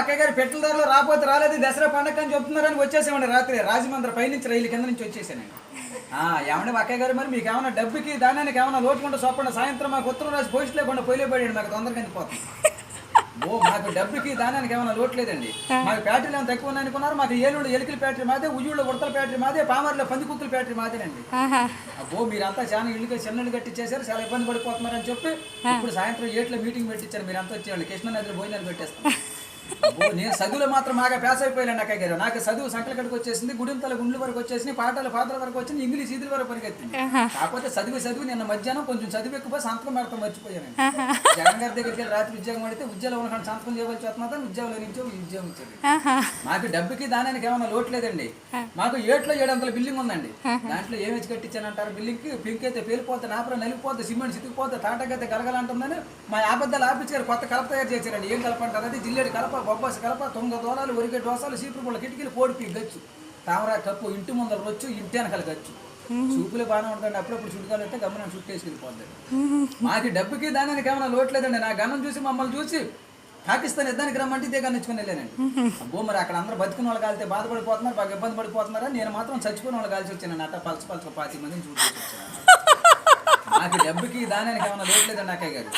అక్కయ్య గారు పెట్రోల్ ధరలు రాకపోతే రాలేదు దసరా పండగ అని చెప్తున్నారని వచ్చేసామండి రాత్రి. రాజమండ్రి పైనుంచి రైలు కింద నుంచి వచ్చేసానండి. ఆ, ఏమండి అక్కయ్య గారు మరి మీకు ఏమైనా డబ్బుకి దానానికి ఏమైనా లోటుకుంటే చొప్పండి సాయంత్రం మాకు ఉత్తరం రాసి పోస్ట్ లేకుండా పోయిలే పడండి మాకు తొందరగా వెళ్ళిపోతుంది ఓ మాకు డబ్బుకి దానానికి ఏమైనా లోటు లేదండి. మాకు బ్యాటరీలు ఏమైనా తక్కువ ఉన్నాయి అనుకున్నారు. మాకు ఏలూరు ఎలికల బ్యాటరీ మాదే ఉయ్యూళ్ళ ఉడతల బ్యాటరీ మాదే పామర్లో పందికుక్కల బ్యాటరీ మాదేనండి. అబ్బో మీరంతా చాలా ఇల్లు చిన్న ఇల్లు కట్టించేశారు చాలా ఇబ్బంది పడిపోతున్నారని చెప్పి ఇప్పుడు సాయంత్రం ఏట్లో మీటింగ్ పెట్టించారు మీరు అంతా వచ్చేవాళ్ళు కృష్ణ నదిలో భోజనాలు పెట్టేస్తాం. అబ్బో, నేను చదువులో మాత్రం బాగా పేస అయిపోయాను అక్కయ్య గారు. నాకు చదువు సంకల కడికి వచ్చేసింది గుడింతల గుండ్ల వరకు వచ్చేసింది పాటలు పాటల వరకు వచ్చింది ఇంగ్లీష్ ఇదిల వరకు పరిగెత్తింది. కాకపోతే చదివి చదివి నిన్న మధ్యాహ్నం కొంచెం చదివి ఎక్కువ సంతకం పెడతాం మర్చిపోయాను జగన్ గారి దగ్గరికి వెళ్ళి రాత్రి ఉద్యోగం పడితే ఉద్యోగంలో ఉన్న సంతకం చేయవలసి వస్తున్నా ఉద్యోగంలో నుంచి ఉద్యోగం ఇచ్చారు ఆహా. మాకు డబ్బుకి దానానికి ఏమైనా లోటు లేదండి. మాకు ఏట్లో ఏడు వందల బిల్డింగ్ ఉందండి. దాంట్లో ఏమి వచ్చి కట్టించానంటారు బిల్డింగ్కి పింక్ అయితే పేలిపోతే నాపర నలిగిపోతే సిమెంట్ సితికిపోతే తాటకైతే గలగలంటుందని మా ఆబద్ధాలు ఆఫీస్ గారు కొత్త కలప తయారు చేశారండి. ఏం కలప అంటారు అది? జిల్లేడు కలప బొబ్బాసి కలప తొంగ దోరాలు ఒరిగే దోసాలు సీపురు పుల్ల కిటికీలు పోడిపి గచ్చు. తామరా కప్పు ఇంటి ముందర రొచ్చు ఇంటి వెనకాల గచ్చు. చూపులు బాగానే ఉంటుందండి. అప్పుడప్పుడు చుట్టుకాలు అంటే గమనం చుట్టేసి వెళ్ళిపోద్ది మాకు డబ్బుకి దానానికి ఏమైనా లోటు లేదండి. నా గమనం చూసి మమ్మల్ని చూసి పాకిస్తాన్ యుద్ధానికి రమ్మంటే ఇదే కానీ ఇచ్చుకుని వెళ్ళానండి. అబ్బో మరి అక్కడ అందరూ బతుకున్న వాళ్ళు కాలితే బాధపడిపోతున్నారు బాగా ఇబ్బంది పడిపోతున్నారా? నేను మాత్రం చచ్చిపోయిన వాళ్ళు కాల్చి వచ్చాను అట్ట పలస పలస పాతి మందిని చూసి మాకు డబ్బుకి దానానికి ఏమైనా లోటు లేదండి అక్కయ్య గారు.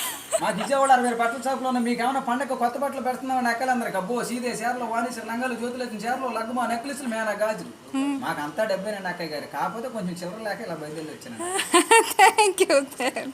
మా విజయవాడ అరవై బట్టల షాపులో ఉన్న. మీకు ఏమైనా పండగ కొత్త బట్టలు పెడుతున్నామని అక్కలందరికి. అబ్బో సీదే చీరలు వాణిశ్వర లంగాలు జ్యోతులు వచ్చిన చీరలు లగ్గుమా నెక్లెస్లు మేనా గాజులు. మాకు అంతా డబ్బేనండి అక్కయ్య గారు. కాకపోతే కొంచెం చిల్లర లేక ఇలా బయలుదేరి వచ్చాను థ్యాంక్ యూ సార్